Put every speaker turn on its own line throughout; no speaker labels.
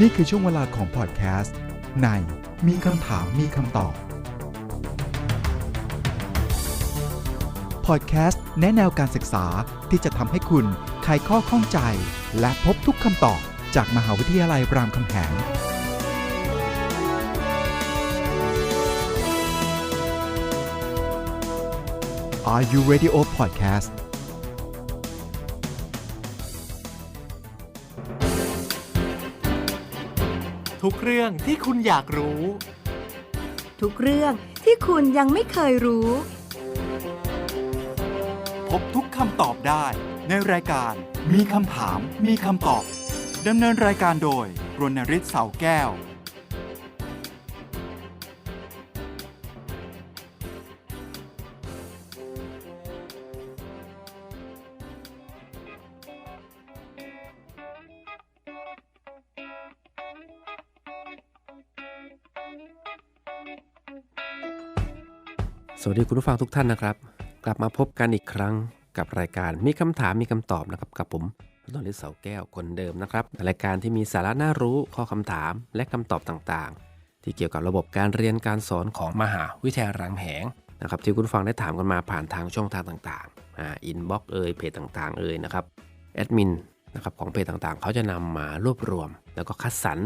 นี่คือช่วงเวลาของพอดแคสต์ในมีคำถามมีคำตอบพอดแคสต์แนะแนวการศึกษาที่จะทำให้คุณไขข้อข้องใจ และพบทุกคำตอบจากมหาวิทยาลัยรามคำแหง Are You Radio Podcast
ทุกเรื่องที่คุณอยากรู้
ทุกเรื่องที่คุณยังไม่เคยรู้
พบทุกคำตอบได้ ในรายการ มีคำถาม มีคำตอบดำเนินรายการโดยรณริศเสาแก้ว
สวัสดีคุณผู้ฟังทุกท่านนะครับ กลับมาพบกันอีกครั้งกับรายการมีคำถามมีคำตอบนะครับกับผมนนท์ฤทธิ์เสาแก้วคนเดิมนะครับรายการที่มีสาระน่ารู้ข้อคำถามและคำตอบต่างๆ ที่เกี่ยวกับระบบการเรียนการสอนของมหาวิทยาลัยรามแหงนะครับที่คุณฟังได้ถามกันมาผ่านทางช่องทางต่างๆอ่าอินบ็อกเอ่ยเพจต่างๆเอ่ยนะครับแอดมินนะครับของเพจต่างๆ เขาจะนำมารวบรวม แล้วก็คัดสรร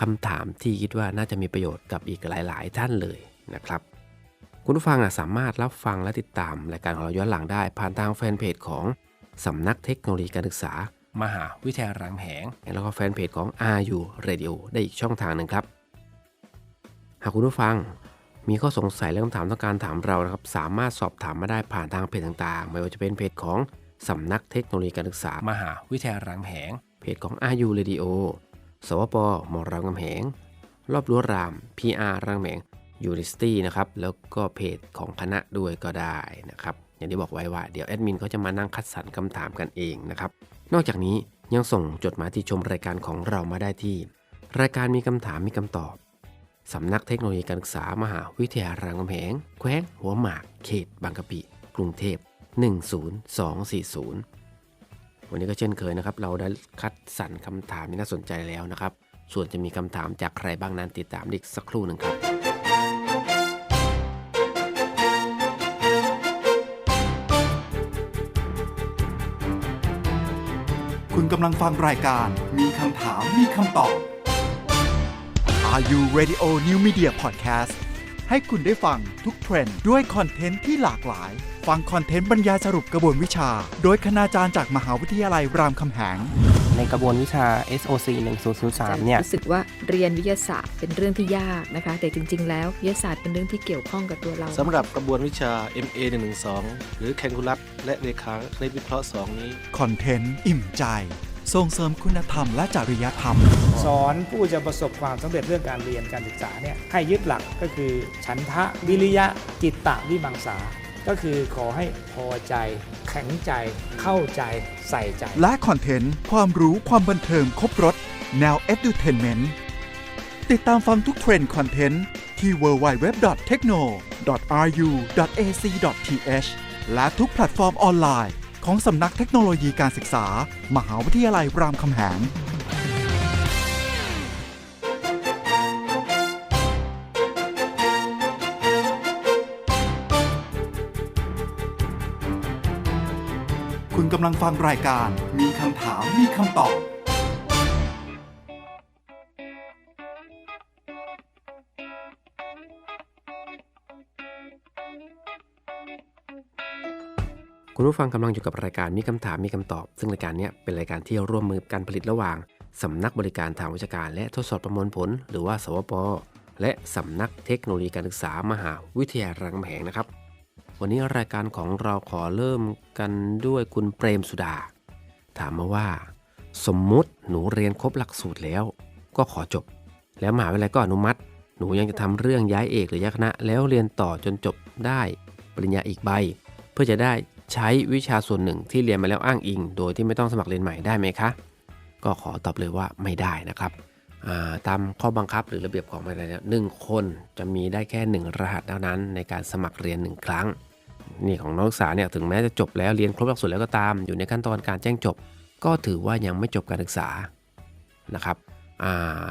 คำถามที่คิดว่าน่าจะมีประโยชน์กับอีกหลาย ๆ ท่านเลยนะครับ คุณผู้ฟังอะสามารถรับฟังและติดตามรายการของเราย้อนหลังได้ ผ่านทางแฟนเพจของสำนักเทคโนโลยีการศึกษา มหาวิทยาลัยรามแหง แล้วก็แฟนเพจของ RU Radio ได้อีกช่องทางหนึ่งครับ หากคุณผู้ฟังมีข้อสงสัยและคำถามต้องการถามเรานะครับ สามารถสอบถามมาได้ผ่านทางเพจต่างๆ ไม่ว่าจะเป็นเพจของสำนักเทคโนโลยีการศึกษา มหาวิทยาลัยรามแหง เพจของ RU Radio สวปมรามคำแหง รอบรั้วราม PR รามคำแหง ยูนิสตี้นะครับ แล้วก็เพจของคณะด้วยก็ได้นะครับ อย่างที่บอกไว้ว่าเดี๋ยวแอดมินเขาจะมานั่งคัดสรรคำถามกันเองนะครับ นอกจากนี้ยังส่งจดหมายที่ชมรายการของเรามาได้ที่ รายการมีคำถามมีคำตอบสำนักเทคโนโลยีการศึกษามหาวิทยาลัยรามคำแหงแขวงหัวหมาก เขต บางกะปิ กรุงเทพ 10240 วันนี้ก็เช่นเคยนะครับ เราได้คัดสรรคำถามที่น่าสนใจแล้วนะครับ ส่วนจะมีคำถามจากใครบ้างนั้นติดตามอีกสักครู่หนึ่งครับ
คุณกำลังฟังรายการ มีคำถามมีคำตอบ Are You Radio New Media Podcast ให้คุณได้ฟังทุกเทรนด์ด้วยคอนเทนต์ที่หลากหลาย ฟังคอนเทนต์บรรยายสรุปกระบวนวิชา โดยคณาจารย์จากมหาวิทยาลัยรามคำแหง
ในกระบวนวิชา SOC 1003เนี่ย
รู้สึกว่าเรียนวิทยาศาสตร์เป็นเรื่องที่ยากนะคะ แต่จริง ๆ แล้ววิทยาศาสตร์เป็นเรื่องที่เกี่ยวข้องกับตัวเรา
สำหรับกระบวนวิชา MA 112หรือแคลคูลัสและเลขาคณิตวิเคราะห์ 2 นี้
คอนเทนต์ อิ่มใจ ส่งเสริมคุณธรรมและจริยธรรม
สอนผู้จะประสบความสำเร็จเรื่องการเรียนการศึกษาเนี่ยให้ยึดหลักก็คือ ฉันทะวิริยะจิตตะวิมังสาก็คือขอให้พอใจแข็งใจ เข้าใจ ใส่ใจ
และคอนเทนต์ ความรู้ความบันเทิงครบรถ แนว Edutainment ติดตามฟังทุกเทรนด์คอนเทนต์ ที่ www.techno.ru.ac.th และทุกแพลตฟอร์มออนไลน์ ของสำนักเทคโนโลยีการศึกษา มหาวิทยาลัยรามคำแหงำลังฟังรายการ มีคำถามมีคำตอบ
คุณผู้ฟังกำลังอยู่กับรายการมีคำถามมีคำตอบ ซึ่งรายการนี้เป็นรายการที่ร่วมมือการผลิตระหว่างสำนักบริการทางวิชาการและทดสอบประมวลผล หรือว่า สวป และสำนักเทคโนโลยีการศึกษามหาวิทยาลัยรามคำแหงนะครับ วันนี้รายการของเราขอเริ่มกันด้วยคุณเปรมสุดา ถามมาว่า สมมุติหนูเรียนครบหลักสูตรแล้ว ก็ขอจบ แล้วมหาวิทยาลัยก็อนุมัติ หนูยังจะทำเรื่องย้ายเอกหรือย้ายคณะ แล้วเรียนต่อจนจบได้ปริญญาอีกใบ เพื่อจะได้ใช้วิชาส่วนหนึ่งที่เรียนมาแล้วอ้างอิง โดยที่ไม่ต้องสมัครเรียนใหม่ได้ไหมคะ ก็ขอตอบเลยว่าไม่ได้นะครับาตามข้อบังคับหรือระเบียบของมหาวิทยาลัยเนี่ยหนึ่งคนจะมีได้แค่ 1 รหัสเท่านั้นในการสมัครเรียน 1 ครั้ง นี่ของนักศึกษาเนี่ยถึงแม้จะจบแล้วเรียนครบหลักสูตรแล้วก็ตาม อยู่ในขั้นตอนการแจ้งจบ ก็ถือว่ายังไม่จบการศึกษานะครับ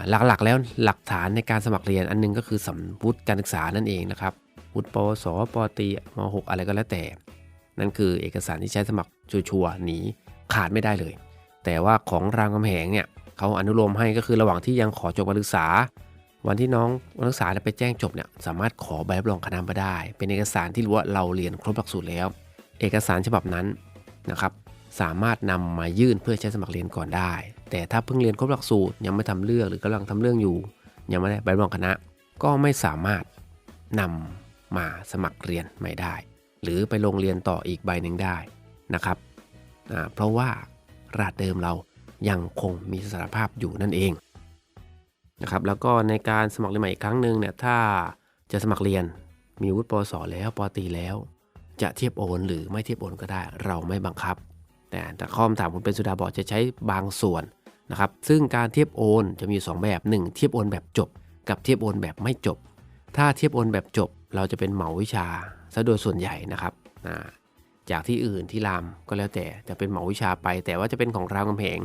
หลักๆแล้วหลักฐานในการสมัครเรียนอันหนึงก็คือสำวุฒิการศึกษานั่นเองนะครับวุฒิปวสปตีม .6 อะไรก็แล้วแต่ นั่นคือเอกสารที่ใช้สมัครชัวร์ๆหนีขาดไม่ได้เลย แต่ว่าของรามคำแหงเนี่ยเขาอนุโลมให้ก็คือระหว่างที่ยังขอจบการศึกษา วันที่น้องนักศึกษาไปแจ้งจบเนี่ยสามารถขอใบรับรองคณะมาได้ เป็นเอกสารที่รู้ว่าเราเรียนครบหลักสูตรแล้ว เอกสารฉบับนั้นนะครับสามารถนำมายื่นเพื่อใช้สมัครเรียนก่อนได้ แต่ถ้าเพิ่งเรียนครบหลักสูตรยังไม่ทำเรื่องหรือกำลังทำเรื่องอยู่ ยังไม่ได้ใบรับรองคณะ ก็ไม่สามารถนำมาสมัครเรียนไม่ได้ หรือไปลงเรียนต่ออีกใบหนึ่งได้นะครับอ่าเพราะว่ารหัสเดิมเรายังคงมีสถานภาพอยู่นั่นเอง นะครับแล้วก็ในการสมัครเรียนใหม่อีกครั้งหนึ่งเนี่ยถ้าจะสมัครเรียนมีวุฒิปสแล้วปตีแล้ว จะเทียบโอนหรือไม่เทียบโอนก็ได้ เราไม่บังคับ แต่แต่ข้อคำถามคุณเป็นสุดาบอกจะใช้บางส่วนนะครับซึ่งการเทียบโอนจะมี 2 แบบ 1 เทียบโอนแบบจบ กับเทียบโอนแบบไม่จบ ถ้าเทียบโอนแบบจบ เราจะเป็นเหมาวิชาซะโดยส่วนใหญ่นะครับจากที่อื่นที่รามก็แล้วแต่จะเป็นเหมาวิชาไป แต่ว่าจะเป็นของรามคำแหง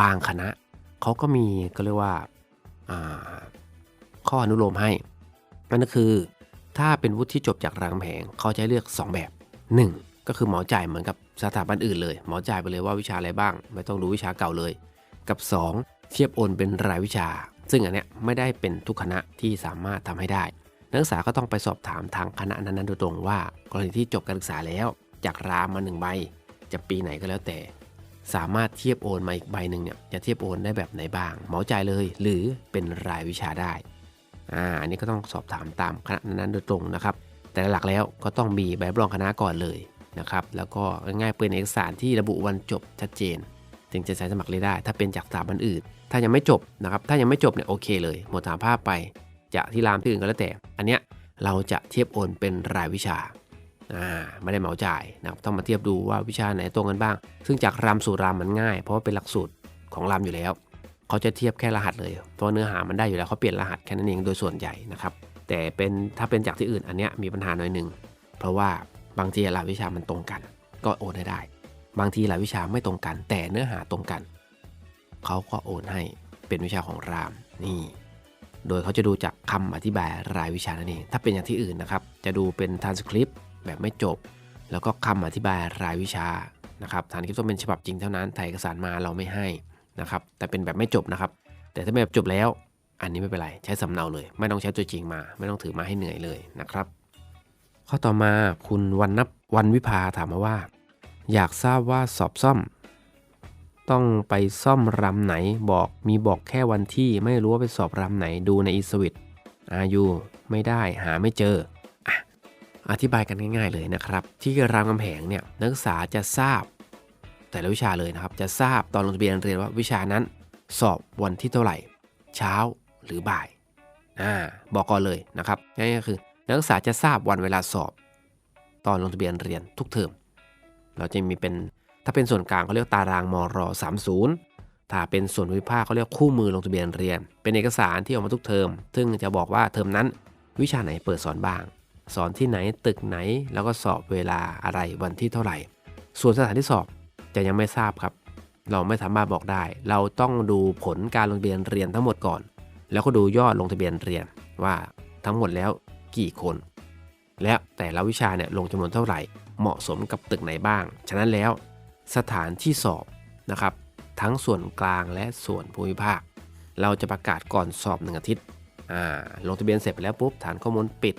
บางคณะเขาก็มีก็เรียกว่า ข้ออนุโลมให้ นั่นก็คือ ถ้าเป็นวุฒิที่จบจากรามคำแหงเขาจะเลือก 2 แบบ 1 ก็คือหมาจ่ายเหมือนกับสถาบันอื่นเลย หมาจ่ายไปเลยว่าวิชาอะไรบ้าง ไม่ต้องดูวิชาเก่าเลย กับ 2 เทียบโอนเป็นรายวิชา ซึ่งอันเนี้ยไม่ได้เป็นทุกคณะที่สามารถทำให้ได้ นักศึกษาก็ต้องไปสอบถามทางคณะนั้นๆโดยตรงว่ากรณีที่จบการศึกษาแล้ว จากรามมาหนึ่งใบจะปีไหนก็แล้วแต่ สามารถเทียบโอนมาอีกใบหนึ่งเนี่ยจะเทียบโอนได้แบบไหนบ้างเหมาจ่ายเลย หรือเป็นรายวิชาได้อ่าอันนี้ก็ต้องสอบถามตามคณะนั้นโดยตรงนะครับ แต่หลักแล้วก็ต้องมีใบรับรองคณะก่อนเลยนะครับแล้วก็ง่ายๆเป็นเอกสารที่ระบุวันจบชัดเจน จึงจะใช้สมัครเลยได้ ถ้าเป็นจากสถาบันอื่น ถ้ายังไม่จบนะครับถ้ายังไม่จบเนี่ยโอเคเลย หมดถามภาพไปจะที่รามที่อื่นก็แล้วแต่ อันเนี้ยเราจะเทียบโอนเป็นรายวิชา ไม่ได้เหมาจ่ายนะครับต้องมาเทียบดูว่าวิชาไหนตรงกันบ้าง ซึ่งจากรามสู่รามมันง่าย เพราะว่าเป็นหลักสูตรของรามอยู่แล้ว เขาจะเทียบแค่รหัสเลย เพราะเนื้อหามันได้อยู่แล้วเขาเปลี่ยนรหัสแค่นั้นเองโดยส่วนใหญ่นะครับแต่เป็นถ้าเป็นจากที่อื่นอันเนี้ยมีปัญหาหน่อยหนึ่งเพราะว่าบางทีรายวิชามันตรงกัน ก็โอนให้ได้ บางทีรายวิชาไม่ตรงกัน แต่เนื้อหาตรงกัน เขาก็โอนให้เป็นวิชาของรามนี่โดยเขาจะดูจากคำอธิบายรายวิชานั่นเอง ถ้าเป็นอย่างที่อื่นนะครับ จะดูเป็นทานสคริปต์ แบบไม่จบ แล้วก็คำอธิบายรายวิชานะครับทานคริปต์ต้องเป็นฉบับจริงเท่านั้นถ่ายเอกสารมาเราไม่ให้นะครับแต่เป็นแบบไม่จบนะครับ แต่ถ้าแบบจบแล้ว อันนี้ไม่เป็นไรใช้สำเนาเลย ไม่ต้องใช้ตัวจริงมา ไม่ต้องถือมาให้เหนื่อยเลยนะครับ ข้อต่อมาคุณวันนับวันวิภาถามมาว่า อยากทราบว่าสอบซ่อม ต้องไปซ่อมรำไหนบอกมีบอกแค่วันที่ไม่รู้ว่าไปสอบรำไหนดูในอีสวิตอายุไม่ได้หาไม่เจอ อธิบายกันง่าย ๆเลยนะครับ ที่รามคำแหงเนี่ยนักศึกษาจะทราบ แต่ละวิชาเลยนะครับ จะทราบตอนลงทะเบียนเรียนว่าวิชานั้นสอบวันที่เท่าไหร่ เช้าหรือบ่ายอ่าบอกก่อนเลยนะครับง่ายๆก็คือนักศึกษาจะทราบวันเวลาสอบ ตอนลงทะเบียนเรียนทุกเทอมเราจะมีเป็นถ้าเป็นส่วนกลางเขาเรียกตารางมร30 ถ้าเป็นส่วนภูมิภาคเขาเรียกคู่มือลงทะเบียนเรียน เป็นเอกสารที่ออกมาทุกเทอม ซึ่งจะบอกว่าเทอมนั้นวิชาไหนเปิดสอนบ้าง สอนที่ไหนตึกไหน แล้วก็สอบเวลาอะไรวันที่เท่าไหร่ ส่วนสถานที่สอบจะยังไม่ทราบครับ เราไม่สามารถบอกได้ เราต้องดูผลการลงทะเบียนเรียนทั้งหมดก่อน แล้วก็ดูยอดลงทะเบียนเรียนว่าทั้งหมดแล้วกี่คน และแต่ละวิชาเนี่ยลงจำนวนเท่าไหร่ เหมาะสมกับตึกไหนบ้าง ฉะนั้นแล้วสถานที่สอบนะครับทั้งส่วนกลางและส่วนภูมิภาค เราจะประกาศก่อนสอบหนึ่งอาทิตย์ลงทะเบียนเสร็จไปแล้วปุ๊บฐานข้อมูลปิด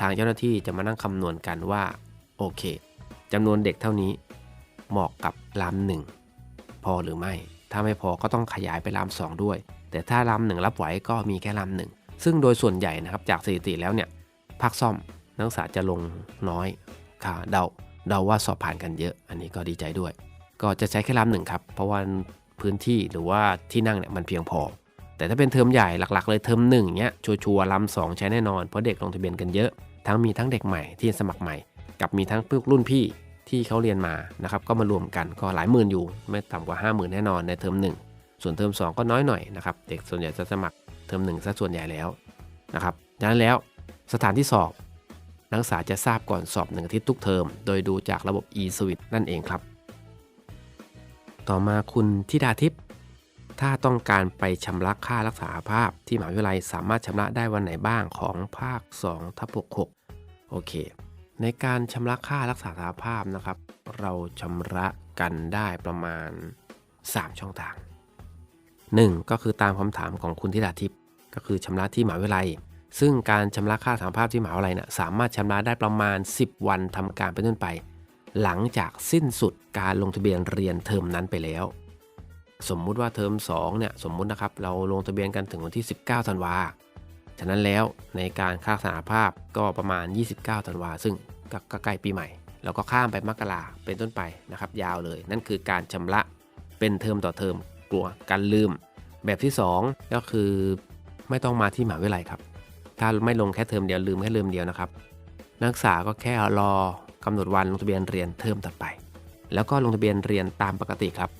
ทางเจ้าหน้าที่จะมานั่งคำนวณกันว่าโอเคจำนวนเด็กเท่านี้ เหมาะกับรามหนึ่งพอหรือไม่ ถ้าไม่พอก็ต้องขยายไปรามสองด้วย แต่ถ้ารามหนึ่งรับไหวก็มีแค่รามหนึ่งซึ่งโดยส่วนใหญ่นะครับจากสถิติแล้วเนี่ยภาคซ่อมนักศึกษาจะลงน้อยค่ะเดาเดาว่าสอบผ่านกันเยอะ อันนี้ก็ดีใจด้วย ก็จะใช้แค่รามหนึ่งครับเพราะว่าพื้นที่หรือว่าที่นั่งเนี่ยมันเพียงพอ แต่ถ้าเป็นเทอมใหญ่หลักๆ เลยเทอมหนึ่งเนี้ยชัวร์ๆรามสองใช้แน่นอน เพราะเด็กลงทะเบียนกันเยอะ ทั้งมีทั้งเด็กใหม่ที่สมัครใหม่ กับมีทั้งพวกรุ่นพี่ที่เขาเรียนมานะครับก็มารวมกันก็หลายหมื่นอยู่ ไม่ต่ำกว่า 5 0,000 แน่นอนในเทอมหนึ่งส่วนเทอม2 ก็น้อยหน่อยนะครับเด็กส่วนใหญ่จะสมัครเทอมหนึ่งซะส่วนใหญ่แล้วนะครับดังนั้นแล้วสถานที่สอบ นักศึกษาจะทราบก่อนสอบหนึ่งอาทิตย์ทุกเทอม โดยดูจากระบบ e-switch นั่นเองครับ ต่อมาคุณธิดาทิพย์ ถ้าต้องการไปชำระค่ารักษาภาพ ที่มหาวิทยาลัยสามารถชำระได้วันไหนบ้างของภาค2ทับ66โอเค ในการชำระค่ารักษาภาพนะครับ เราชำระกันได้ประมาณ 3 ช่องทาง 1. ก็คือตามคำถามของคุณธิดาทิพย์ก็คือชำระที่มหาวิทยาลัย ซึ่งการชำระค่าสัมภาพที่มหาวิทยาลัยนะสามารถชำระได้ประมาณ 10 วันทำการเป็นต้นไป หลังจากสิ้นสุดการลงทะเบียนเรียนเทอมนั้นไปแล้ว สมมุติว่าเทอม2เนี่ยสมมุตินะครับเราลงทะเบียนกันถึงวันที่ 19ธันวาฉะนั้นแล้วในการค่าสาภาพก็ประมาณ 29ธันวาซึ่งก็ใกล้ปีใหม่แล้วก็ข้ามไปมกราเป็นต้นไปนะครับ ยาวเลย นั่นคือการชำระเป็นเทอมต่อเทอมกลัวการลืม แบบที่ 2 ก็คือไม่ต้องมาที่มหาวิทยาลัยครับ ถ้าไม่ลงแค่เทอมเดียวลืมแค่เทอมเดียวนะครับ นักศึกษาก็แค่รอกำหนดวันลงทะเบียนเรียนเทอมถัดไป แล้วก็ลงทะเบียนเรียนตามปกติครับ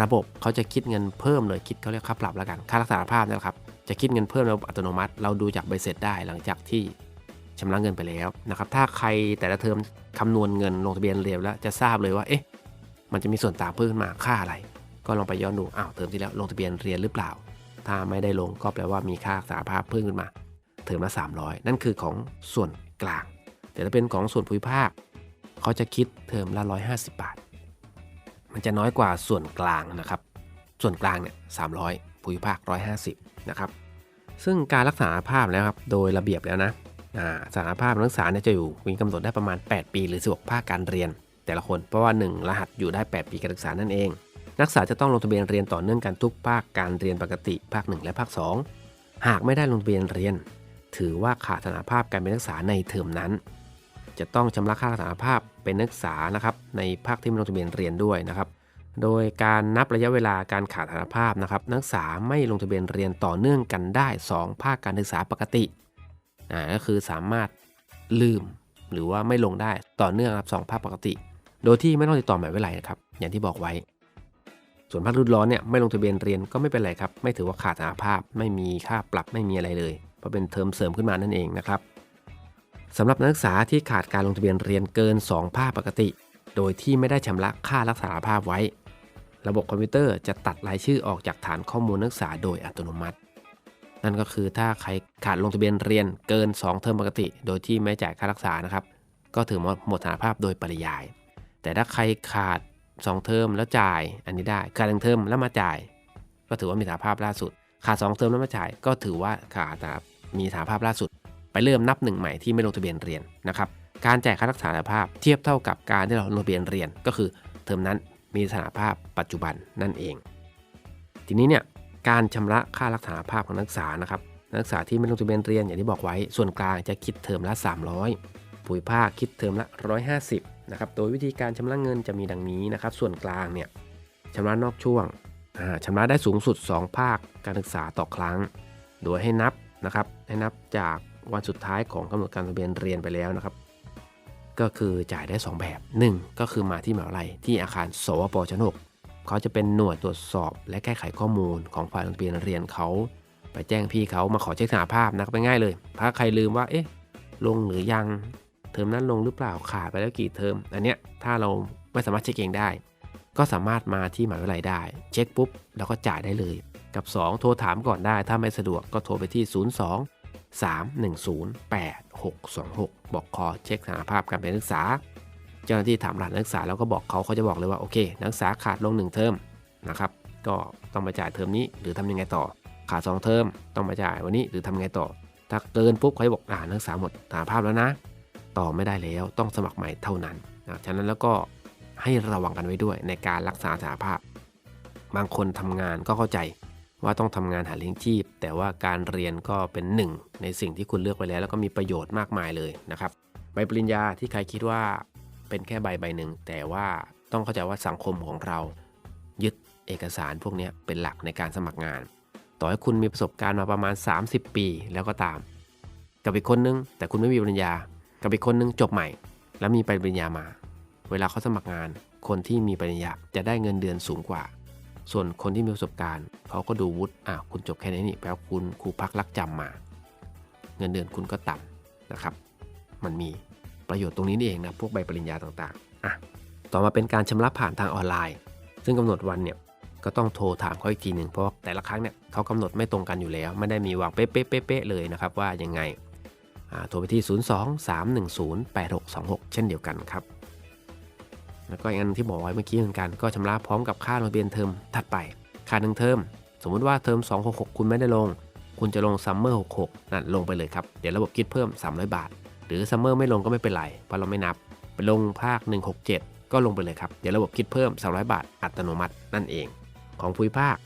ระบบเขาจะคิดเงินเพิ่มเลยคิดเขาเรียกค่าปรับแล้วกันค่ารักษาภาพนี่แหละครับจะคิดเงินเพิ่มระบบอัตโนมัติ เราดูจากใบเสร็จได้หลังจากที่ชำระเงินไปแล้วนะครับถ้าใครแต่ละเทอมคำนวณเงินลงทะเบียนเรียนแล้วจะทราบเลยว่าเอ๊ะมันจะมีส่วนต่างเพิ่มขึ้นมาค่าอะไร ก็ลองไปย้อนดูอ้าวเทอมที่แล้วลงทะเบียนเรียนหรือเปล่า ถ้าไม่ได้ลงก็แปลว่ามีค่ารักษาภาพเพิ่มขึ้นมา เทอมละ300 นั่นคือของส่วนกลาง แต่ถ้าเป็นของส่วนภูมิภาคเขาจะคิดเทอมละ 150 บาท มันจะน้อยกว่าส่วนกลางนะครับ ส่วนกลางเนี่ย300ภูมิภาค 150 นะครับ ซึ่งการรักษาภาพแล้วครับ โดยระเบียบแล้วนะอ่าสารภาพนักศึกษาเนี่ยจะอยู่มีกำหนดได้ประมาณ 8 ปีหรือ 16 ภาคการเรียน แต่ละคน เพราะว่า 1 รหัสอยู่ได้ 8 ปีการศึกษานั่นเอง นักศึกษาจะต้องลงทะเบียนเรียนต่อเนื่องกันทุกภาคการเรียนปกติภาค 1 และภาค 2 หากไม่ได้ลงทะเบียนเรียน ถือว่าขาดสถานภาพการเป็นนักศึกษาในเทอมนั้น จะต้องชำระค่าสถานภาพเป็นนักศึกษานะครับในภาคที่ไม่ลงทะเบียนเรียนด้วยนะครับ โดยการนับระยะเวลาการขาดสานภาพนะครับ นักศึกษาไม่ลงทะเบียนเรียนต่อเนื่องกันได้ 2 ภาคการศึกษาปกติอ่าก็คือสามารถลืมหรือว่าไม่ลงได้ต่อเนื่องครับสองภาคปกติ โดยที่ไม่ต้องติดต่อหมายวิทยาลัยนะครับอย่างที่บอกไว้ ส่วนภาครุ่นร้อนเนี่ยไม่ลงทะเบียนเรียนก็ไม่เป็นไรครับไม่ถือว่าขาดสานภาพไม่มีค่าปรับไม่มีอะไรเลยเพราะเป็นเทอมเสริมขึ้นมานั่นเองนะครับ สำหรับนักศึกษาที่ขาดการลงทะเบียนเรียนเกิน 2 ภาคปกติ โดยที่ไม่ได้ชำระค่ารักษาภาพไว้ ระบบคอมพิวเตอร์จะตัดรายชื่อออกจากฐานข้อมูลนักศึกษาโดยอัตโนมัติ นั่นก็คือถ้าใครขาดลงทะเบียนเรียนเกิน 2 เทอมปกติ โดยที่ไม่จ่ายค่ารักษานะครับก็ถือว่าหมดสถานภาพโดยปริยาย แต่ถ้าใครขาด 2 เทอมแล้วจ่ายอันนี้ได้ขาดหนึ่งเทอมแล้วมาจ่าย ก็ถือว่ามีสถานภาพล่าสุด ขาด 2 เทอมแล้วมาจ่าย ก็ถือว่าขาดนะครับมีสถานภาพล่าสุด ไปเริ่มนับหนึ่งใหม่ที่ไม่ลงทะเบียนเรียนนะครับการจ่ายค่ารักษาภาพเทียบเท่ากับการที่เราลงทะเบียนเรียน ก็คือเทอมนั้นมีสถานภาพปัจจุบันนั่นเอง ทีนี้เนี่ยการชำระค่ารักษาภาพของนักศึกษานะครับนักศึกษาที่ไม่ลงทะเบียนเรียนอย่างที่บอกไว้ ส่วนกลางจะคิดเทอมละ 300ภูมิภาคคิดเทอมละ 150นะครับโดยวิธีการชำระเงินจะมีดังนี้นะครับส่วนกลางเนี่ยชำระนอกช่วงอ่าชำระได้สูงสุด 2 ภาคการศึกษาต่อครั้ง โดยให้นับนะครับให้นับจาก วันสุดท้ายของกำหนดการลงทะเบียนเรียนไปแล้วนะครับ ก็คือจ่ายได้ 2 แบบ 1 ก็คือมาที่มหาวิทยาลัยที่อาคารสวปชน6เขาจะเป็นหน่วยตรวจสอบ และแก้ไขข้อมูลของฝ่ายลงทะเบียนเรียนเขา ไปแจ้งพี่เขามาขอเช็คสาภาพนะครับง่ายเลย ถ้าใครลืมว่าเอ๊ะลงหรือยังเทอมนั้นลงหรือเปล่าขาดไปแล้วกี่เทอมอันเนี้ยถ้าเราไม่สามารถเช็คเองได้ ก็สามารถมาที่หมหาวิทยาลัยได้ เช็คปุ๊บ แล้วก็จ่ายได้เลย กับ 2 โทรถามก่อนได้ถ้าไม่สะดวกก็โทรไปที่ 02 310 8626บอกขอเช็คสถานภาพการเป็นนักศึกษา เจ้าหน้าที่ถามรหัสนักศึกษาแล้วก็บอกเขาเขาจะบอกเลยว่าโอเค นักศึกษาขาดลง 1 เทอมนะครับก็ต้องมาจ่ายเทอมนี้หรือทำยังไงต่อ ขาด 2 เทอมต้องมาจ่ายวันนี้หรือทำยังไงต่อ ถ้าเกินปุ๊บเขาจะบอกอ่านักศึกษาหมดสถานภาพแล้วนะ ต่อไม่ได้แล้วต้องสมัครใหม่เท่านั้นนะฉะนั้นแล้วก็ให้ระวังกันไว้ด้วยในการรักษาสถานภาพ บางคนทำงานก็เข้าใจ ว่าต้องทำงานหาเลี้ยงชีพ แต่ว่าการเรียนก็เป็นหนึ่งในสิ่งที่คุณเลือกไปแล้ว แล้วก็มีประโยชน์มากมายเลยนะครับใบปริญญาที่ใครคิดว่าเป็นแค่ใบใบหนึ่งแต่ว่าต้องเข้าใจว่าสังคมของเรา ยึดเอกสารพวกนี้เป็นหลักในการสมัครงาน ต่อให้คุณมีประสบการณ์มาประมาณ 30 ปีแล้วก็ตาม กับอีกคนนึง แต่คุณไม่มีปริญญา กับอีกคนนึงจบใหม่ แล้วมีใบปริญญามา เวลาเขาสมัครงาน คนที่มีปริญญาจะได้เงินเดือนสูงกว่า ส่วนคนที่มีประสบการณ์เขาก็ดูวุฒิอะคุณจบแค่นี้นี่แปลว่าคุณครูพักรักจำมา เงินเดือนคุณก็ต่ำนะครับ มันมีประโยชน์ตรงนี้นี่เองนะพวกใบปริญญาต่างๆอะต่อมาเป็นการชำระผ่านทางออนไลน์ ซึ่งกำหนดวันเนี่ยก็ต้องโทรถามเขาอีกทีหนึ่งเพราะแต่ละครั้งเนี่ยเขากำหนดไม่ตรงกันอยู่แล้ว ไม่ได้มีวางเป๊ะๆๆๆเลยนะครับว่ายังไงอ่าโทรไปที่ 02-310-8626 เช่นเดียวกันครับ แล้วก็อีกอันที่บอกไว้เมื่อกี้เหมือนกันก็ชำระพร้อมกับค่าลงทะเบียนเทอมถัดไป ค่าหนึ่งเทอมสมมุติว่าเทอม 266 คุณไม่ได้ลง คุณจะลงซัมเมอร์66นั่นลงไปเลยครับ เดี๋ยวระบบคิดเพิ่ม 300 บาท หรือซัมเมอร์ไม่ลงก็ไม่เป็นไร เพราะเราไม่นับ ไปลงภาค 167 ก็ลงไปเลยครับ เดี๋ยวระบบคิดเพิ่ม 300 บาท อัตโนมัตินั่นเอง ของภูมิภาค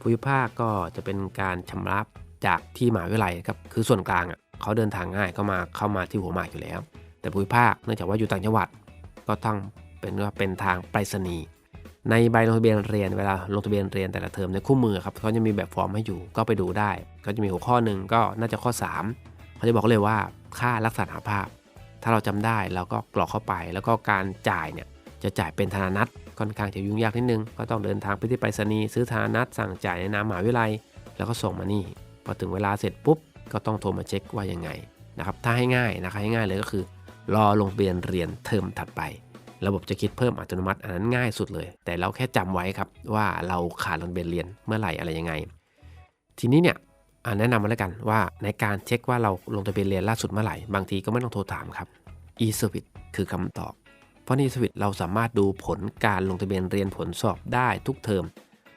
ภูมิภาคก็จะเป็นการชำระจากที่มหาวิทยาลัยครับ คือส่วนกลางอะเขาเดินทางง่ายเข้ามาเข้ามาที่หัวหมากอยู่แล้ว แต่ภูมิภาคเนื่องจากว่าอยู่ต่างจังหวัด ก็ต้อง เป็นว่าเป็นทางไปรษณีย์ในใบลงทะเบียนเรียนเวลาลงทะเบียนเรียนแต่ละเทอมในคู่มือครับเขาจะมีแบบฟอร์มให้อยู่ก็ไปดูได้ ก็จะมีหัวข้อหนึ่งก็น่าจะข้อ 3เขาจะบอกเลยว่าค่ารักษาภาพ ถ้าเราจำได้เราก็กรอกเข้าไป แล้วก็การจ่ายเนี่ยจะจ่ายเป็นธนานัตค่อนข้างจะยุ่งยากนิดนึง ก็ต้องเดินทางไปที่ไปรษณีย์ซื้อธนานัตสั่งจ่ายในนามมหาวิทยาลัย แล้วก็ส่งมานี่พอถึงเวลาเสร็จปุ๊บก็ต้องโทรมาเช็คว่ายังไงนะครับถ้าให้ง่ายนะครับให้ง่ายเลยก็คือ รอลงทะเบียนเรียนเทอมถัดไป ระบบจะคิดเพิ่มอัตโนมัติอันนั้นง่ายสุดเลย แต่เราแค่จำไว้ครับว่าเราขาดลงทะเบียนเรียนเมื่อไหร่อะไรยังไง ทีนี้เนี่ยแนะนำมาแล้วกันว่าในการเช็คว่าเราลงทะเบียนเรียนล่าสุดเมื่อไหร่ บางทีก็ไม่ต้องโทรถามครับ e-service คือคำตอบ เพราะใน e-service เราสามารถดูผลการลงทะเบียนเรียนผลสอบได้ทุกเทอม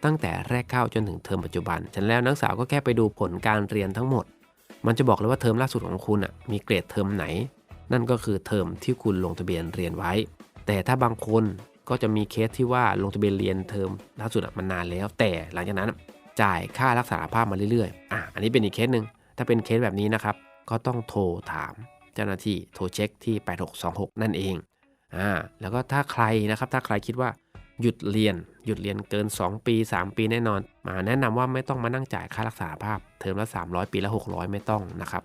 ตั้งแต่แรกเข้าจนถึงเทอมปัจจุบัน ฉันแล้วนักศึกษาก็แค่ไปดูผลการเรียนทั้งหมด มันจะบอกเลยว่าเทอมล่าสุดของคุณอะมีเกรดเทอมไหน นั่นก็คือเทอมที่คุณลงทะเบียนเรียนไว้ แต่ถ้าบางคนก็จะมีเคสที่ว่าลงทะเบียนเรียนเทอมล่าสุดมันนานแล้ว แต่หลังจากนั้นจ่ายค่ารักษาภาพมาเรื่อยๆ อะ อันนี้เป็นอีกเคสหนึ่ง ถ้าเป็นเคสแบบนี้นะครับ ก็ต้องโทรถามเจ้าหน้าที่โทรเช็คที่ 8626 นั่นเอง อ่า แล้วก็ถ้าใครนะครับ ถ้าใครคิดว่าหยุดเรียน หยุดเรียนเกิน 2 ปี 3 ปีแน่นอน มาแนะนำว่าไม่ต้องมานั่งจ่ายค่ารักษาภาพ เทอมละ 300 ปีละ 600 ไม่ต้องนะครับ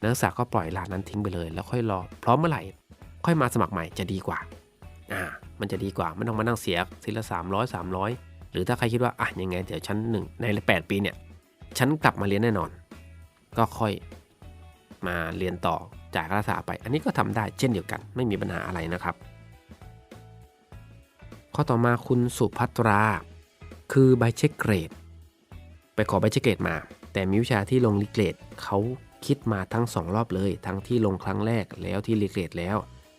นักศึกษาก็ปล่อยหลานนั้นทิ้งไปเลย แล้วค่อยรอ พร้อมเมื่อไหร่ ค่อยมาสมัครใหม่จะดีกว่า อ่า มันจะดีกว่าไม่ต้องมานั่งเสียทีละ 300 300 หรือถ้าใครคิดว่าอะยังไงเดี๋ยวชั้นหนึ่งใน 8 ปีเนี่ยฉันกลับมาเรียนแน่นอน ก็ค่อยมาเรียนต่อจ่ายค่ารักษาไป อันนี้ก็ทำได้เช่นเดียวกัน ไม่มีปัญหาอะไรนะครับ ข้อต่อมาคุณสุภัตรา คือใบเช็คเกรด ไปขอใบเช็คเกรดมา แต่มีวิชาที่ลงรีเกรดเขาคิดมาทั้ง 2 รอบเลย ทั้งที่ลงครั้งแรกแล้วที่รีเกรดแล้ว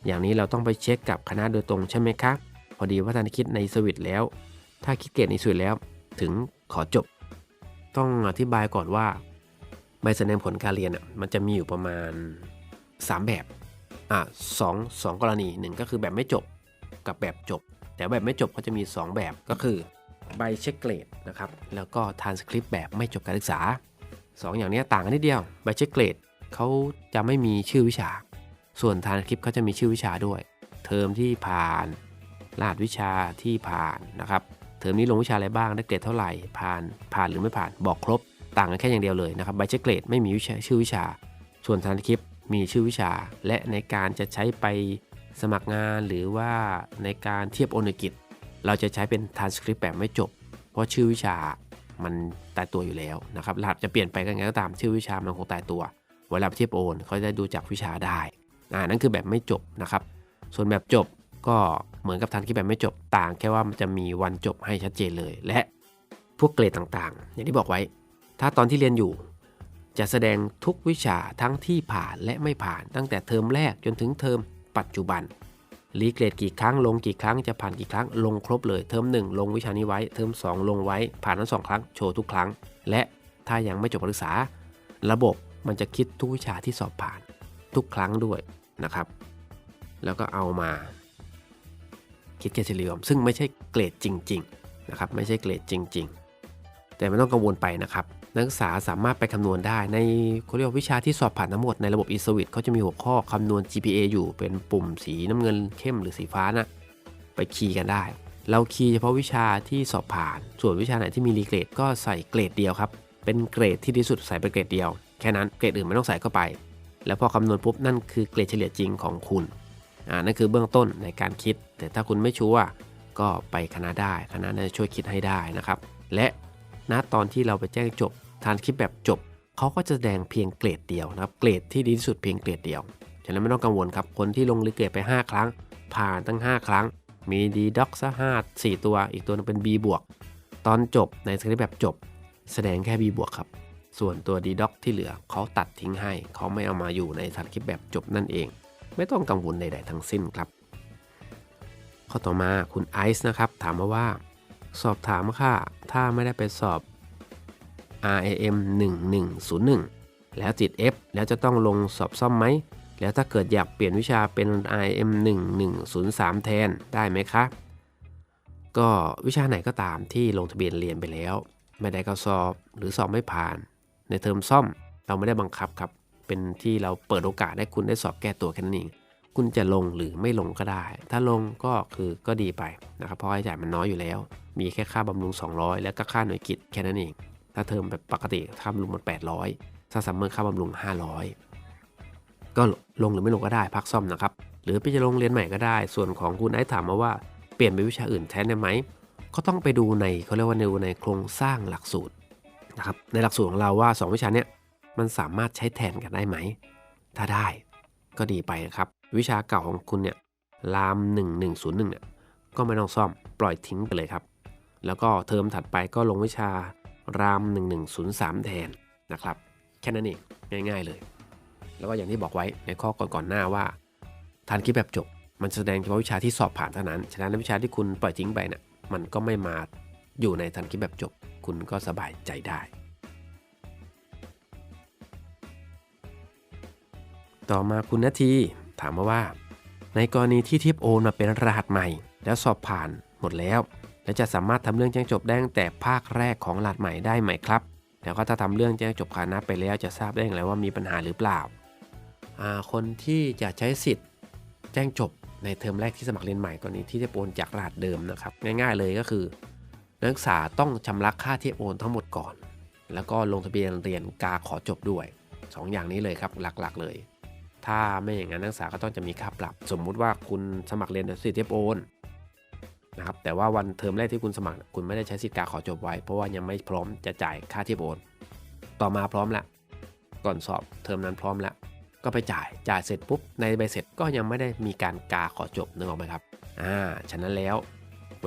อย่างนี้เราต้องไปเช็คกับคณะโดยตรงใช่ไหมครับ พอดีว่าท่านคิดในสวิตแล้ว ถ้าคิดเกรดในสวิตแล้วถึงขอจบ ต้องอธิบายก่อนว่า ใบแสดงผลการเรียนอะมันจะมีอยู่ประมาณ 3 แบบอะสองสองกรณีหนึ่งก็คือแบบไม่จบกับแบบจบ แต่แบบไม่จบก็จะมี 2 แบบก็คือใบเช็คเกรดนะครับแล้วก็ทานสคริปต์แบบไม่จบการศึกษา 2 อย่างนี้ต่างกันนิดเดียวใบเช็คเกรดเขาจะไม่มีชื่อวิชา ส่วนทานคริปเขาจะมีชื่อวิชาด้วย เทอมที่ผ่านรหัสวิชาที่ผ่านนะครับ เทอมนี้ลงวิชาอะไรบ้าง ได้เกรดเท่าไหร่ ผ่าน ผ่านหรือไม่ผ่าน บอกครบ ต่างกันแค่อย่างเดียวเลยนะครับ ใบเช็คเกรดไม่มีช,ชื่อวิชา ส่วนทานคลิปมีชื่อวิชา และในการจะใช้ไปสมัครงานหรือว่าในการเทียบโอนกิจ เราจะใช้เป็นทานสคริปต์แบบไม่จบ เพราะชื่อวิชามันตายตัวอยู่แล้วนะครับรหัสจะเปลี่ยนไปก็ไงก็ตามชื่อวิชามันคงตายตัว เวลาเทียบโอนเขาจะดูจากวิชาได้ อ่านั่นคือแบบไม่จบนะครับ ส่วนแบบจบก็เหมือนกับทันคิดแบบไม่จบต่าง แค่ว่ามันจะมีวันจบให้ชัดเจนเลย และพวกเกรดต่างๆ อย่างที่บอกไว้ ถ้าตอนที่เรียนอยู่ จะแสดงทุกวิชาทั้งที่ผ่านและไม่ผ่านตั้งแต่เทอมแรกจนถึงเทอมปัจจุบันรีเกรดกี่ครั้งลงกี่ครั้งจะผ่านกี่ครั้งลงครบเลยเทอม1 ลงวิชานี้ไว้เทอม2 ลงไว้ผ่านทั้งสองครั้งโชว์ทุกครั้ง และถ้ายังไม่จบการศึกษา ระบบมันจะคิดทุกวิชาที่สอบผ่าน ทุกครั้งด้วยนะครับ แล้วก็เอามาคิดเกรดเฉลี่ยมซึ่งไม่ใช่เกรดจริงๆนะครับไม่ใช่เกรดจริง ๆ แต่ไม่ต้องกังวลไปนะครับ นักศึกษาสามารถไปคำนวณได้ในเขาเรียกวิชาที่สอบผ่านทั้งหมดในระบบ e s w i t เขาจะมีหัวข้อคำนวณ GPA อยู่เป็นปุ่มสีน้ำเงินเข้มหรือสีฟ้านะไปคีย์กันได้ เราคีย์เฉพาะวิชาที่สอบผ่าน ส่วนวิชาไหนที่มีรีเกรดก็ใส่เกรดเดียวครับเป็นเกรดที่ดีสุดใส่ไปเกรดเดียวแค่นั้นเกรดอื่นไม่ต้องใส่เข้าไป แล้วพอคำนวณปุ๊บนั่นคือเกรดเฉลี่ยจริงของคุณอ่านั่นคือเบื้องต้นในการคิด แต่ถ้าคุณไม่ชัวร์ก็ไปคณะได้คณะน่าจะช่วยคิดให้ได้นะครับ และณตอนที่เราไปแจ้งจบทานคลิปแบบจบเขาก็จะแสดงเพียงเกรดเดียวนะครับ เกรดที่ดีที่สุดเพียงเกรดเดียวฉะนั้นไม่ต้องกังวลครับ คนที่ลงรีเกรดไป 5 ครั้ง ผ่านตั้ง 5 ครั้ง มีดีด็อกซะห้าสี่ตัวอีกตัวนึงเป็น B บวกตอนจบในสคริปต์แบบจบ แสดงแค่ b บวกครับ ส่วนตัว d doc ที่เหลือเขาตัดทิ้งให้เขาไม่เอามาอยู่ในสคริปแบบจบนั่นเอง ไม่ต้องกังวลใดๆทั้งสิ้นครับ ข้อต่อมาคุณไอซ์นะครับถามมาว่า สอบถามค่ะ ถ้าไม่ได้ไปสอบ RAM 1101 แล้วติด F แล้วจะต้องลงสอบซ่อมไหม แล้วถ้าเกิดอยากเปลี่ยนวิชาเป็น IM 1103 แทนได้ไหมคะ ก็วิชาไหนก็ตามที่ลงทะเบียนเรียนไปแล้ว ไม่ได้เข้าสอบหรือสอบไม่ผ่าน ในเทอมซ่อมเราไม่ได้บังคับครับ เป็นที่เราเปิดโอกาสให้คุณได้สอบแก้ตัวแค่นั้นเอง คุณจะลงหรือไม่ลงก็ได้ ถ้าลงก็คือก็ดีไปนะครับเพราะค่าใช้จ่ายมันน้อยอยู่แล้ว มีแค่ค่าบำรุง 200 แล้วก็ค่าหน่วยกิจแค่นั้นเอง ถ้าเทอมแบบปกติค่าบำรุงมัน800 ถ้าซัมเมอร์ค่าบำรุง 500 ก็ลงหรือไม่ลงก็ได้พักซ่อมนะครับ หรือไปจะลงเรียนใหม่ก็ได้ ส่วนของคุณไอ้ถามมาว่าเปลี่ยนไปวิชาอื่นแทนได้ไหมก็ต้องไปดูในเขาเรียกว่าในในโครงสร้างหลักสูตร นะครับในหลักสูตรของเราว่า 2 วิชาเนี้ยมันสามารถใช้แทนกันได้ไหม ถ้าได้ก็ดีไปนะครับ วิชาเก่าของคุณเนี่ยราม 1101เนี่ยก็ไม่ต้องซ่อมปล่อยทิ้งไปเลยครับ แล้วก็เทอมถัดไปก็ลงวิชาราม 1103 แทนนะครับ แค่นั้นเองง่าย ๆเลย แล้วก็อย่างที่บอกไว้ในข้อก่อนๆหน้าว่าทานคลิปแบบจบ มันแสดงเฉพาะวิชาที่สอบผ่านเท่านั้น ฉะนั้นวิชาที่คุณปล่อยทิ้งไปเนี่ยมันก็ไม่มาอยู่ในทันคลิปแบบจบ คุณก็สบายใจได้ ต่อมาคุณนาทีถามมาว่า ในกรณีที่ทิปโอนมาเป็นรหัสใหม่ แล้วสอบผ่านหมดแล้ว แล้วจะสามารถทำเรื่องแจ้งจบได้ตั้งแต่ภาคแรกของรหัสใหม่ได้ไหมครับ แล้วก็ถ้าทำเรื่องแจ้งจบคานะไปแล้วจะทราบได้อย่างไรว่ามีปัญหาหรือเปล่าอ่า คนที่จะใช้สิทธิ์แจ้งจบในเทอมแรกที่สมัครเรียนใหม่กรณีที่จะโอนจากรหัสเดิมนะครับ ง่ายๆเลยก็คือ นักศึกษาต้องชำระค่าที่โอนทั้งหมดก่อน แล้วก็ลงทะเบียนเรียนกาขอจบด้วย 2ออย่างนี้เลยครับหลักๆเลย ถ้าไม่อย่างนั้นนักศึกษาก็ต้องจะมีค่าปรับ สมมุติว่าคุณสมัครเรียนสิทธิ์ที่โอนนะครับแต่ว่าวันเทอมแรกที่คุณสมัคร คุณไม่ได้ใช้สิทธิ์กาขอจบไว้ เพราะว่ายังไม่พร้อมจะจ่ายค่าที่โอนต่อมาพร้อมแล้วก่อนสอบเทอมนั้นพร้อมแล้วก็ไปจ่ายจ่ายเสร็จปุ๊บในใบเสร็จก็ยังไม่ได้มีการกาขอจบนึกออกไหมครับอ่าฉะนั้นแล้ว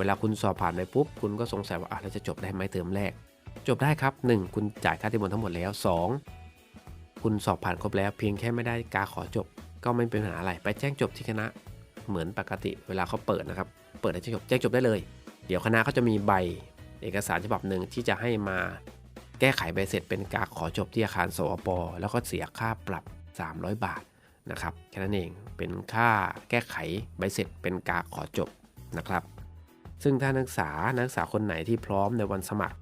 วลาคุณสอบผ่านไปปุ๊บ คุณก็สงสัยว่าอะแล้วจะจบได้ไหมเทอมแรก จบได้ครับ 1 คุณจ่ายค่าที่บนทั้งหมดแล้ว 2 คุณสอบผ่านครบแล้ว เพียงแค่ไม่ได้กาขอจบ ก็ไม่เป็นปัญหาอะไรไปแจ้งจบที่คณะเหมือนปกติเวลาเขาเปิดนะครับ เปิดให้แจ้งจบแจ้งจบได้เลย เดี๋ยวคณะเขาจะมีใบเอกสารฉบับหนึ่งที่จะให้มาแก้ไขใบเสร็จเป็นกาขอจบที่อาคารสอปแล้วก็เสียค่าปรับ 300 บาทนะครับแค่นั้นเองเป็นค่าแก้ไขใบเสร็จเป็นกาขอจบนะครับ ซึ่งถ้านักศึกษานักศึกษาคนไหนที่พร้อมในวันสมัคร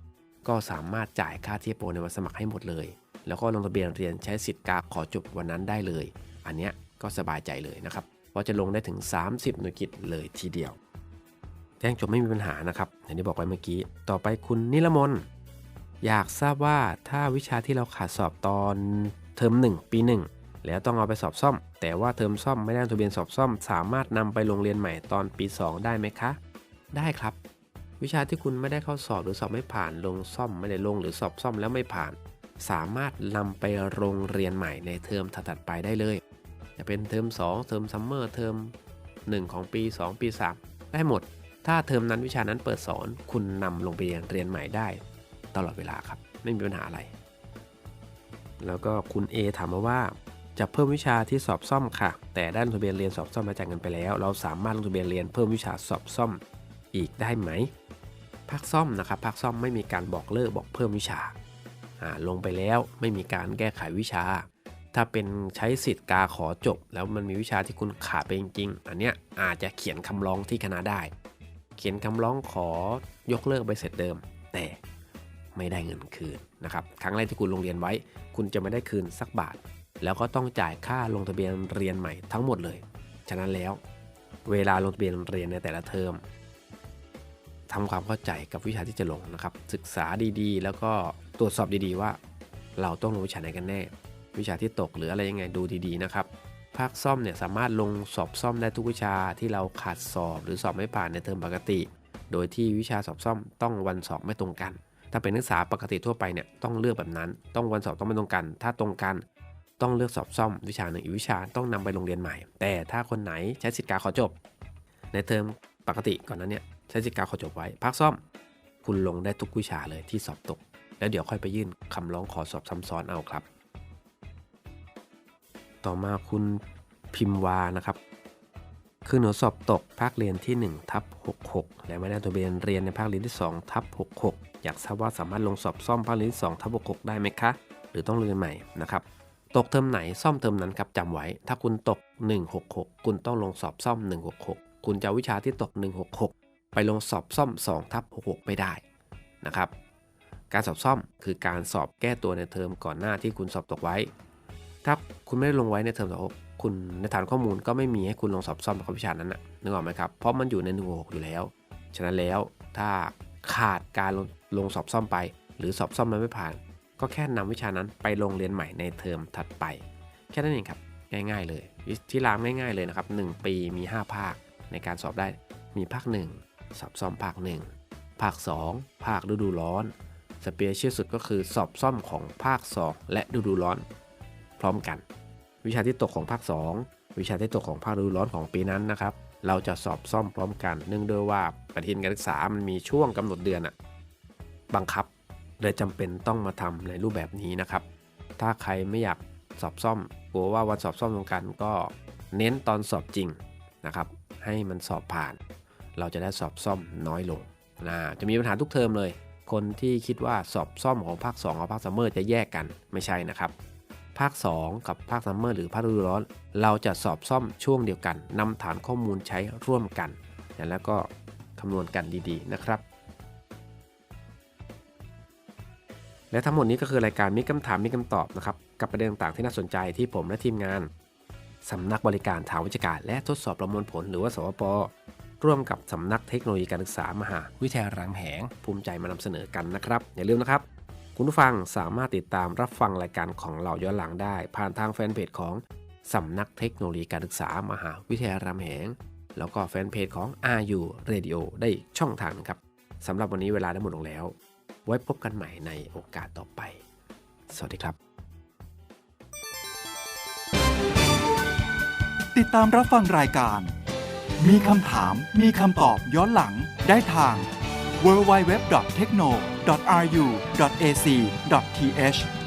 ก็สามารถจ่ายค่าเทียบโปรในวันสมัครให้หมดเลย แล้วก็ลงทะเบียนเรียนใช้สิทธิ์กาขอจบวันนั้นได้เลย อันเนี้ยก็สบายใจเลยนะครับเพราะจะลงได้ถึง 30 หน่วยกิจเลยทีเดียว แจ้งจบไม่มีปัญหานะครับอย่างที่บอกไว้เมื่อกี้ ต่อไปคุณนิรมนอยากทราบว่าถ้าวิชาที่เราขาดสอบตอนเทอม1 ปี 1 แล้วต้องเอาไปสอบซ่อม แต่ว่าเทอมซ่อมไม่ได้ทะเบียนสอบซ่อม สามารถนำไปโรงเรียนใหม่ตอนปี 2 ได้ไหมคะ ได้ครับ วิชาที่คุณไม่ได้เข้าสอบหรือสอบไม่ผ่าน ลงซ่อมไม่ได้ลงหรือสอบซ่อมแล้วไม่ผ่าน สามารถนำไปโรงเรียนใหม่ในเทอมถัดไปได้เลย จะเป็นเทอม2เทอมซัมเมอร์เทอม1 ของปี 2 ปี 3 ได้หมด ถ้าเทอมนั้นวิชานั้นเปิดสอนคุณนำลงไปเรียนเรียนใหม่ได้ ตลอดเวลาครับ ไม่มีปัญหาอะไร แล้วก็คุณ A ถามมาว่าจะเพิ่มวิชาที่สอบซ่อมค่ะ แต่ได้ลงทะเบียนเรียนสอบซ่อมมาจ่ายเงินไปแล้ว เราสามารถลงทะเบียนเรียนเพิ่มวิชาสอบซ่อม อีกได้ไหมภาคซ่อมนะครับภาคซ่อมไม่มีการบอกเลิกบอกเพิ่มวิชาลงไปแล้วไม่มีการแก้ไขวิชา ถ้าเป็นใช้สิทธิ์กาขอจบ แล้วมันมีวิชาที่คุณขาดไปจริง ๆ อันเนี้ยอาจจะเขียนคำร้องที่คณะได้ เขียนคำร้องขอยกเลิกใบเสร็จเดิม แต่ไม่ได้เงินคืนนะครับครั้งแรกที่คุณลงเรียนไว้ คุณจะไม่ได้คืนสักบาท แล้วก็ต้องจ่ายค่าลงทะเบียนเรียนใหม่ทั้งหมดเลย ฉะนั้นแล้ว เวลาลงทะเบียนเรียนในแต่ละเทอม ทำความเข้าใจกับวิชาที่จะลงนะครับ ศึกษาดีๆ แล้วก็ตรวจสอบดีๆว่า เราต้องลงวิชาไหนกันแน่ วิชาที่ตกหรืออะไรยังไงดูดีๆนะครับภาคซ่อมเนี่ยสามารถลงสอบซ่อมได้ทุกวิชาที่เราขาดสอบหรือสอบไม่ผ่านในเทอมปกติ โดยที่วิชาสอบซ่อมต้องวันสอบไม่ตรงกัน ถ้าเป็นนักศึกษาปกติทั่วไปเนี่ยต้องเลือกแบบนั้น ต้องวันสอบต้องไม่ตรงกัน ถ้าตรงกันต้องเลือกสอบซ่อมวิชาหนึ่งอีกวิชาต้องนำไปโรงเรียนใหม่ แต่ถ้าคนไหนใช้สิทธิ์การขอจบ ในเทอมปกติก่อนนั้นเนี่ย ใช้สิทธิ์กาขอจบไว้ภาคซ่อม คุณลงได้ทุกวิชาเลยที่สอบตก แล้วเดี๋ยวค่อยไปยื่นคำร้องขอสอบซ้ำซ้อนเอาครับ ต่อมาคุณพิมพ์วานะครับ คือหนูสอบตกภาคเรียนที่1ทับ66 และไม่ได้ตัวเรียนเรียนในภาคเรียนที่2ทับ66 อยากทราบว่าสามารถลงสอบซ่อมภาคเรียนที่2ทับ66 ได้ไหมคะ หรือต้องเรียนใหม่นะครับตกเทอมไหนซ่อมเทอมนั้นครับจำไว้ ถ้าคุณตก 166 คุณต้องลงสอบซ่อม 166 คุณจะวิชาที่ตก 166 ไปลงสอบซ่อม2ทับ66ไม่ได้นะครับ การสอบซ่อมคือการสอบแก้ตัวในเทอมก่อนหน้าที่คุณสอบตกไว้ ถ้าคุณไม่ได้ลงไว้ในเทอมสอบคุณในฐานข้อมูลก็ไม่มีให้คุณลงสอบซ่อมกับวิชานั้นนะนึกออกไหมครับ เพราะมันอยู่ใน166อยู่แล้ว ฉะนั้นแล้วถ้าขาดการลงลงสอบซ่อมไป หรือสอบซ่อมมันไม่ผ่าน ก็แค่นำวิชานั้นไปลงเรียนใหม่ในเทอมถัดไป แค่นั้นเองครับง่ายๆเลยที่รามง่ายๆเลยนะครับ 1 ปีมี 5 ภาคในการสอบได้มีภาค 1 สอบซ่อมภาค 1 ภาค 2 ภาคฤดูร้อน สเปเชียลสุดก็คือสอบซ่อมของภาค 2 และฤดูร้อน พร้อมกัน วิชาที่ตกของภาค 2 วิชาที่ตกของภาคฤดูร้อนของปีนั้นนะครับ เราจะสอบซ่อมพร้อมกัน เนื่องด้วยว่าปฏิทินการศึกษามันมีช่วงกำหนดเดือนอะบังคับเลยจำเป็นต้องมาทำในรูปแบบนี้นะครับ ถ้าใครไม่อยากสอบซ่อมกลัวว่าวันสอบซ่อมตรงกันก็เน้นตอนสอบจริงนะครับ ให้มันสอบผ่าน เราจะได้สอบซ่อมน้อยลงนะจะมีปัญหาทุกเทอมเลย คนที่คิดว่าสอบซ่อมของภาค2กับภาคซัมเมอร์จะแยกกันไม่ใช่นะครับภาค 2 กับภาคซัมเมอร์หรือภาคฤดูร้อน เราจะสอบซ่อมช่วงเดียวกันนำฐานข้อมูลใช้ร่วมกัน แล้วก็คำนวณกันดีๆนะครับ และทั้งหมดนี้ก็คือรายการมีคำถามมีคำตอบนะครับ กับประเด็นต่างๆที่น่าสนใจที่ผมและทีมงานสำนักบริการทางวิชาการและทดสอบประมวลผลหรือว่าสวป ร่วมกับสำนักเทคโนโลยีการศึกษามหาวิทยาลัยรามแหง ภูมิใจมานำเสนอกันนะครับ อย่าลืมนะครับ คุณผู้ฟังสามารถติดตามรับฟังรายการของเราย้อนหลังได้ ผ่านทางแฟนเพจของสำนักเทคโนโลยีการศึกษามหาวิทยาลัยรามแหง แล้วก็แฟนเพจของ RU Radio ได้อีกช่องทางนึงครับสำหรับวันนี้เวลาได้หมดลงแล้ว ไว้พบกันใหม่ในโอกาสต่อไป สวัสดีครับ
ติดตามรับฟังรายการ มีคำถาม มีคำตอบย้อนหลังได้ทาง www.techno.ru.ac.th